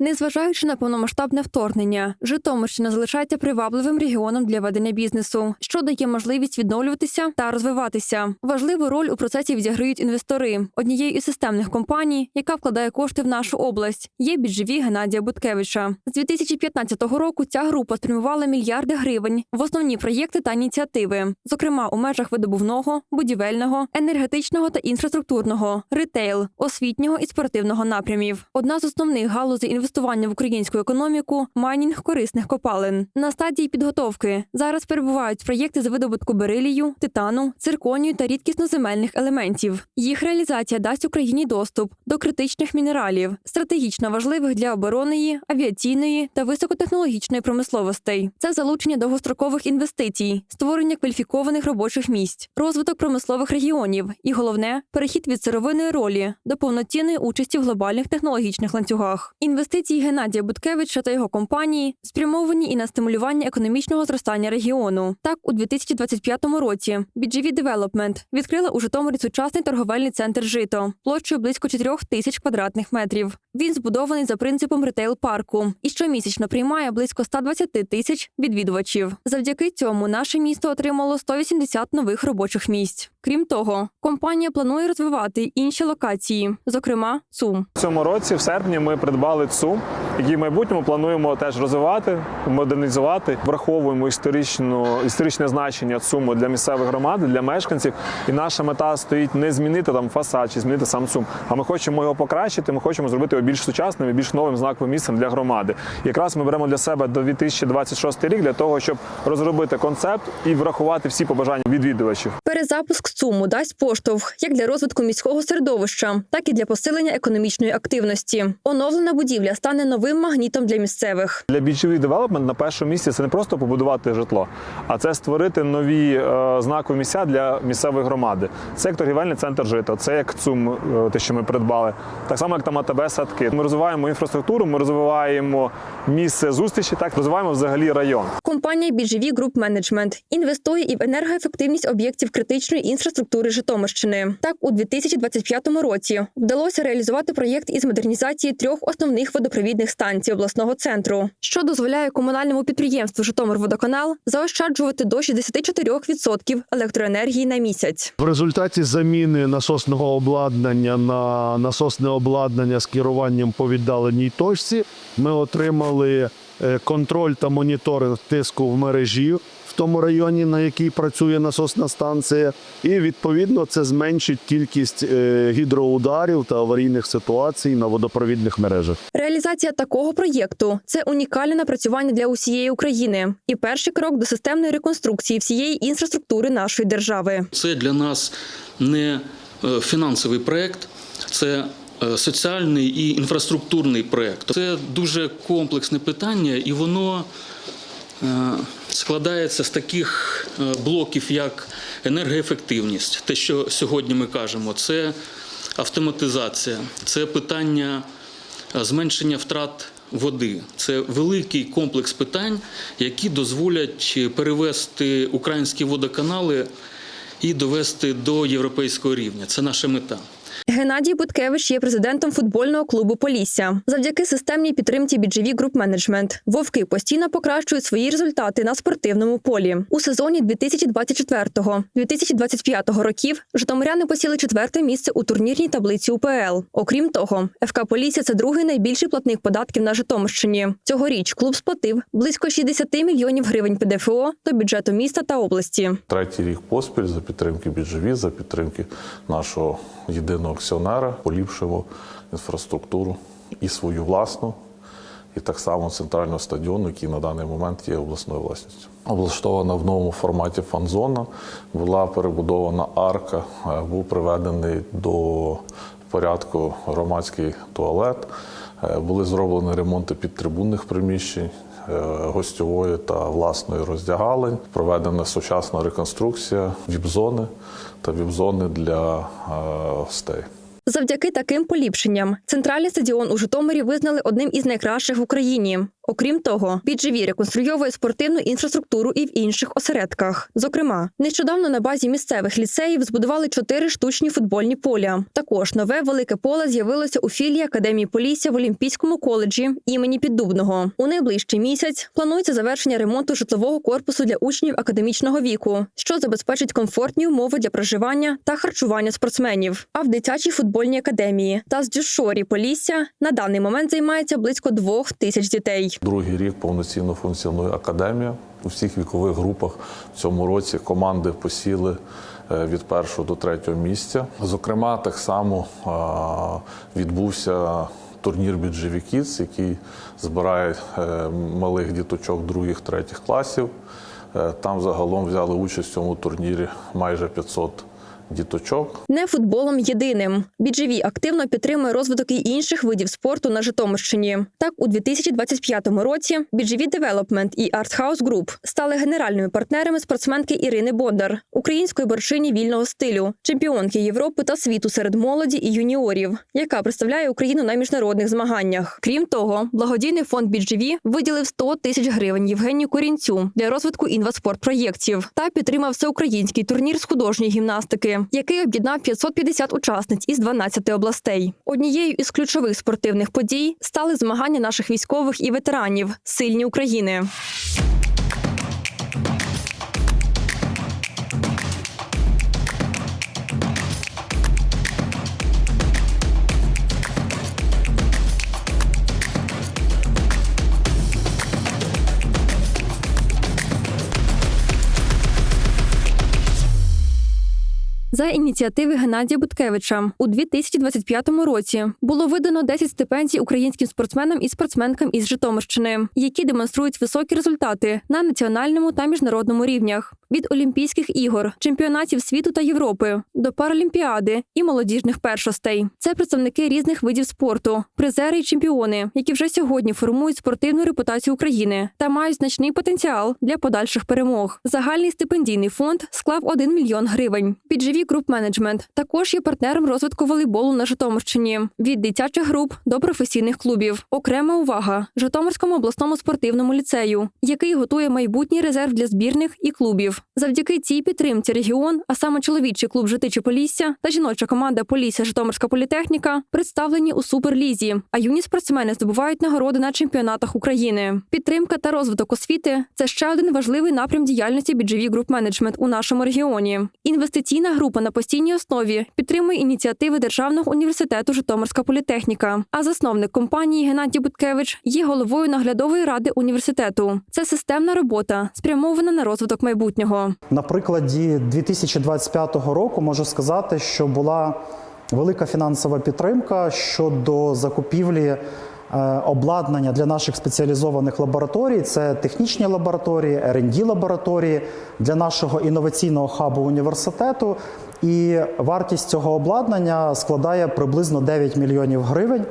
Незважаючи на повномасштабне вторгнення, Житомирщина залишається привабливим регіоном для ведення бізнесу, що дає можливість відновлюватися та розвиватися. Важливу роль у процесі відіграють інвестори. Однією із системних компаній, яка вкладає кошти в нашу область, є біджеві Геннадія Буткевича. З 2015 року ця група спрямувала мільярди гривень в основні проєкти та ініціативи, зокрема у межах видобувного, будівельного, енергетичного та інфраструктурного, ретейл, освітнього і спортивного напрямів. Одна з основних галузей інвестування в українську економіку майнінг корисних копалин. На стадії підготовки зараз перебувають проєкти з видобутку берилію, титану, цирконію та рідкісноземельних елементів. Їх реалізація дасть Україні доступ до критичних мінералів, стратегічно важливих для оборонної, авіаційної та високотехнологічної промисловостей. Це залучення довгострокових інвестицій, створення кваліфікованих робочих місць, розвиток промислових регіонів і головне перехід від сировинної ролі до повноцінної участі в глобальних технологічних ланцюгах. Інвестиції Геннадія Буткевича та його компанії спрямовані і на стимулювання економічного зростання регіону. Так, у 2025 році BGV Development відкрила у Житомирі сучасний торговельний центр Жито площею близько 4 тисяч квадратних метрів. Він збудований за принципом ретейл парку і щомісячно приймає близько 120 тисяч відвідувачів. Завдяки цьому наше місто отримало 180 нових робочих місць. Крім того, компанія планує розвивати інші локації, зокрема ЦУМ. В цьому році, в серпні, ми придбали ЦУМ, який в майбутньому плануємо теж розвивати, модернізувати. Враховуємо історичну історичне значення ЦУМу для місцевих громад, для мешканців. І наша мета стоїть не змінити там фасад чи змінити сам ЦУМ, а ми хочемо його покращити. Ми хочемо зробити його більш сучасним і більш новим знаковим місцем для громади. Якраз ми беремо для себе до 2026 рік для того, щоб розробити концепт і врахувати всі побажання відвідувачів. Перезапуск ЦУМу дасть поштовх як для розвитку міського середовища, так і для посилення економічної активності. Оновлена будівля стане новим магнітом для місцевих. Для BGV Development на першому місці це не просто побудувати житло, а це створити нові е, знакові місця для місцевої громади. Це як торгівельний центр жита, це як ЦУМ, е, те, що ми придбали. Так само, як там АТБ садки. Ми розвиваємо інфраструктуру, ми розвиваємо місце зустрічі, так розвиваємо взагалі район. Компанія BGV Group Management інвестує і в енергоефективність об'єктів критичної інфраструктури Житомирщини. Так, у 2025 році вдалося реалізувати проєкт із модернізації трьох основних водопровідних станцій обласного центру, що дозволяє комунальному підприємству Житомирводоканал заощаджувати до 64% електроенергії на місяць. В результаті заміни насосного обладнання на насосне обладнання з керуванням по віддаленій точці ми отримали контроль та моніторинг тиску в мережі в тому районі, на якій працює насосна станція, і відповідно це зменшить кількість е, гідроударів та аварійних ситуацій на водопровідних мережах. Реалізація такого проєкту це унікальне напрацювання для усієї України і перший крок до системної реконструкції всієї інфраструктури нашої держави. Це для нас не е, фінансовий проєкт, це е, соціальний і інфраструктурний проєкт. Це дуже комплексне питання, і воно е, складається з таких е, блоків, як енергоефективність, те, що сьогодні ми кажемо, це автоматизація, це питання е, зменшення втрат води. Це великий комплекс питань, які дозволять перевести українські водоканали і довести до європейського рівня. Це наша мета. Геннадій Буткевич є президентом футбольного клубу Полісся. Завдяки системній підтримці BGV Group Management вовки постійно покращують свої результати на спортивному полі. У сезоні 2024-2025 років житомиряни посіли четверте місце у турнірній таблиці УПЛ. Окрім того, ФК Полісся це другий найбільший платник податків на Житомирщині. Цьогоріч клуб сплатив близько 60 мільйонів гривень ПДФО до бюджету міста та області. Третій рік поспіль за підтримки біджеві, за підтримки нашого єдиного акціонера поліпшимо інфраструктуру і свою власну, і так само центрального стадіону, який на даний момент є обласною власністю. Облаштована в новому форматі фан-зона, була перебудована арка, е, був приведений до порядку громадський туалет, е, були зроблені ремонти підтрибунних приміщень. е, Гостьової та власної роздягалень проведена сучасна реконструкція віп-зони та віп-зони для гостей. Завдяки таким поліпшенням центральний стадіон у Житомирі визнали одним із найкращих в Україні. Окрім того, BGV реконструйовує спортивну інфраструктуру і в інших осередках. Зокрема, нещодавно на базі місцевих ліцеїв збудували чотири штучні футбольні поля. Також нове велике поле з'явилося у філії Академії Полісся в Олімпійському коледжі імені Піддубного. У найближчий місяць планується завершення ремонту житлового корпусу для учнів академічного віку, що забезпечить комфортні умови для проживання та харчування спортсменів. А в дитячій футбольній академії та з Дюшорі Полісся на даний момент займається близько двох тисяч дітей. Другий рік повноцінно функціонує академія у всіх вікових групах. В цьому році команди посіли е, від першого до третього місця. Зокрема, так само відбувся турнір BGV Kids, який збирає е, малих діточок других, третіх класів. Е, Там загалом взяли участь в цьому турнірі майже 500 діточок. Не футболом єдиним. BGV активно підтримує розвиток і інших видів спорту на Житомирщині. Так, у 2025 році BGV Development і House Group стали генеральними партнерами спортсменки Ірини Бондар, української борчині вільного стилю, чемпіонки Європи та світу серед молоді і юніорів, яка представляє Україну на міжнародних змаганнях. Крім того, благодійний фонд BGV виділив 100 тисяч гривень Євгенію Корінцю для розвитку інваспорт-проєктів та підтримав всеукраїнський турнір з художньої гімнастики, який об'єднав 550 учасниць із 12 областей. Однією із ключових спортивних подій стали змагання наших військових і ветеранів Сильні України. За ініціативи Геннадія Буткевича у 2025 році було видано 10 стипендій українським спортсменам і спортсменкам із Житомирщини, які демонструють високі результати на національному та міжнародному рівнях. Від Олімпійських ігор, чемпіонатів світу та Європи до Паралімпіади і молодіжних першостей. Це представники різних видів спорту, призери й чемпіони, які вже сьогодні формують спортивну репутацію України та мають значний потенціал для подальших перемог. Загальний стипендійний фонд склав 1 мільйон гривень. BGV Group Management також є партнером розвитку волейболу на Житомирщині від дитячих груп до професійних клубів. Окрема увага Житомирському обласному спортивному ліцею, який готує майбутній резерв для збірних і клубів. Завдяки цій підтримці регіон, а саме чоловічий клуб Житичі Полісся та жіноча команда Полісся Житомирська політехніка представлені у суперлізі, а юні спортсмени здобувають нагороди на чемпіонатах України. Підтримка та розвиток освіти це ще один важливий напрям діяльності BGV Group Management у нашому регіоні. Інвестиційна група на постійній основі підтримує ініціативи Державного університету Житомирська політехніка. А засновник компанії Геннадій Буткевич є головою наглядової ради університету. Це системна робота, спрямована на розвиток майбутнього. На прикладі 2025 року можу сказати, що була велика фінансова підтримка щодо закупівлі обладнання для наших спеціалізованих лабораторій. Це технічні лабораторії, rd лабораторії для нашого інноваційного хабу університету. І вартість цього обладнання складає приблизно 9 мільйонів гривень.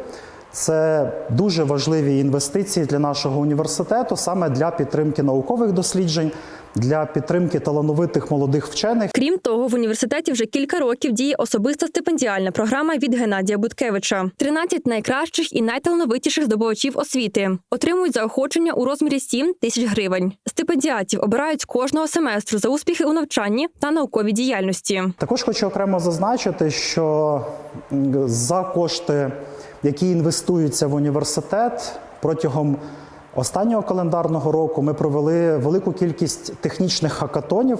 Це дуже важливі інвестиції для нашого університету, саме для підтримки наукових досліджень, для підтримки талановитих молодих вчених. Крім того, в університеті вже кілька років діє особиста стипендіальна програма від Геннадія Буткевича. 13 найкращих і найталановитіших здобувачів освіти отримують заохочення у розмірі 7 тисяч гривень. Стипендіатів обирають кожного семестру за успіхи у навчанні та науковій діяльності. Також хочу окремо зазначити, що за кошти, які інвестуються в університет протягом останнього календарного року, ми провели велику кількість технічних хакатонів.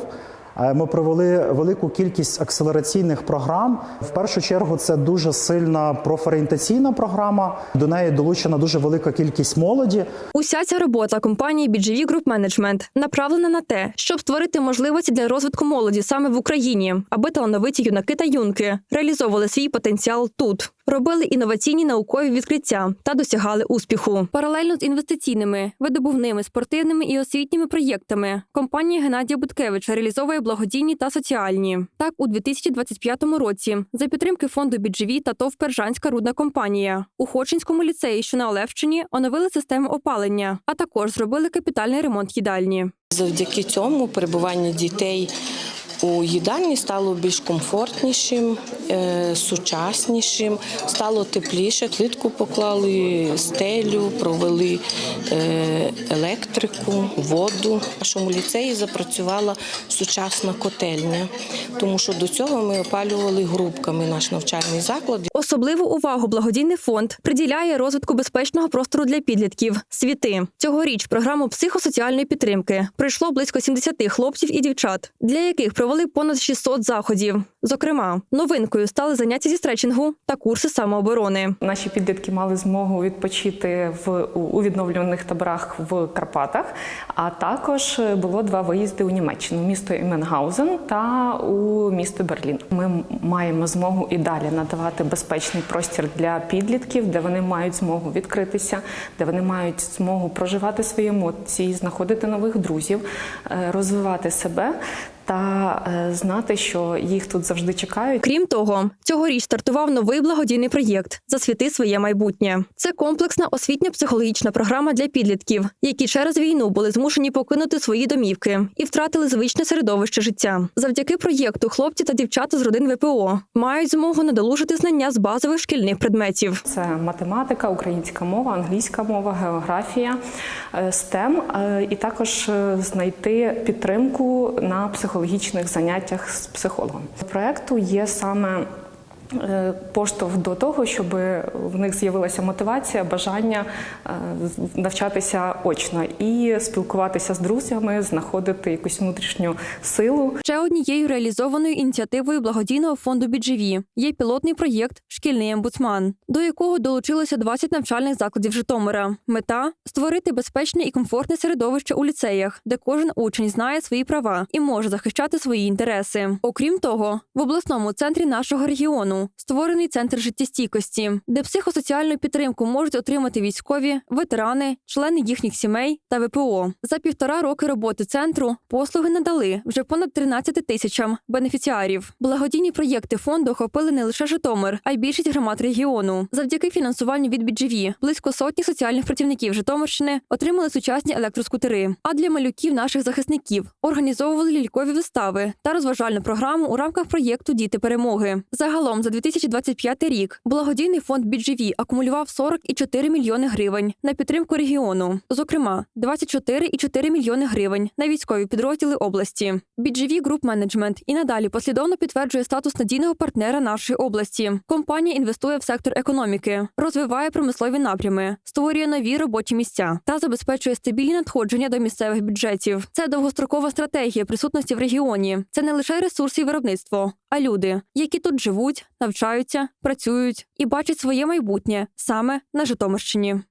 Е, Ми провели велику кількість акселераційних програм. В першу чергу це дуже сильна профорієнтаційна програма. До неї долучена дуже велика кількість молоді. Уся ця робота компанії BGV Group Management направлена на те, щоб створити можливості для розвитку молоді саме в Україні, аби талановиті юнаки та юнки реалізовували свій потенціал тут. Робили інноваційні наукові відкриття та досягали успіху. Паралельно з інвестиційними, видобувними, спортивними і освітніми проєктами компанія Геннадія Буткевича реалізовує благодійні та соціальні. Так, у 2025 році за підтримки фонду «Біджеві» та ТОВ Пержанська рудна компанія у Хочинському ліцеї, що на Олевщині, оновили систему опалення, а також зробили капітальний ремонт їдальні. Завдяки цьому перебування дітей у їдальні стало більш комфортнішим, е, сучаснішим, стало тепліше. Плитку поклали, стелю, провели е, електрику, воду. В нашому ліцеї запрацювала сучасна котельня, тому що до цього ми опалювали грубками наш навчальний заклад. Особливу увагу благодійний фонд приділяє розвитку безпечного простору для підлітків світи. Цьогоріч програму психосоціальної підтримки прийшло близько 70 хлопців і дівчат, для яких провели понад 600 заходів. Зокрема, новинкою стали заняття зі стретчингу та курси самооборони. Наші підлітки мали змогу відпочити в у- відновлених таборах в Карпатах. А також було два виїзди у Німеччину: місто Іменгаузен та у місто Берлін. Ми маємо змогу і далі надавати безпечний простір для підлітків, де вони мають змогу відкритися, де вони мають змогу проживати свої емоції, знаходити нових друзів, е, розвивати себе та е, знати, що їх тут завжди чекають. Крім того, цьогоріч стартував новий благодійний проєкт Засвіти своє майбутнє. Це комплексна освітня психологічна програма для підлітків, які через війну були змушені покинути свої домівки і втратили звичне середовище життя. Завдяки проєкту хлопці та дівчата з родин ВПО мають змогу надолужити знання з базових шкільних предметів. Це математика, українська мова, англійська мова, географія, е, STEM, е, і також знайти підтримку на психологічних заняттях з психологом. Проекту є саме. Е, Поштовх до того, щоб в них з'явилася мотивація, бажання е, навчатися очно і спілкуватися з друзями, знаходити якусь внутрішню силу, Ще однією реалізованою ініціативою благодійного фонду «Біджеві» є пілотний проєкт Шкільний омбудсман, до якого долучилося 20 навчальних закладів Житомира. Мета створити безпечне і комфортне середовище у ліцеях, де кожен учень знає свої права і може захищати свої інтереси. Окрім того, в обласному центрі нашого регіону створений центр життєстійкості, де психосоціальну підтримку можуть отримати військові, ветерани, члени їхніх сімей та ВПО. За півтора роки роботи центру послуги надали вже понад 13 тисячам бенефіціарів. Благодійні проєкти фонду охопили не лише Житомир, а й більшість громад регіону. Завдяки фінансуванню від BGV близько сотні соціальних працівників Житомирщини отримали сучасні електроскутери. А для малюків наших захисників організовували лількові вистави та розважальну програму у рамках проєкту Діти перемоги. Загалом за 2025 рік благодійний фонд BGV акумулював 44 мільйони гривень на підтримку регіону. Зокрема, 24,4 мільйони гривень на військові підрозділи області. BGV Group Management і надалі послідовно підтверджує статус надійного партнера нашої області. Компанія інвестує в сектор економіки, розвиває промислові напрями, створює нові робочі місця та забезпечує стабільні надходження до місцевих бюджетів. Це довгострокова стратегія присутності в регіоні. Це не лише ресурси і виробництво, а люди, які тут живуть, навчаються, працюють і бачать своє майбутнє саме на Житомирщині.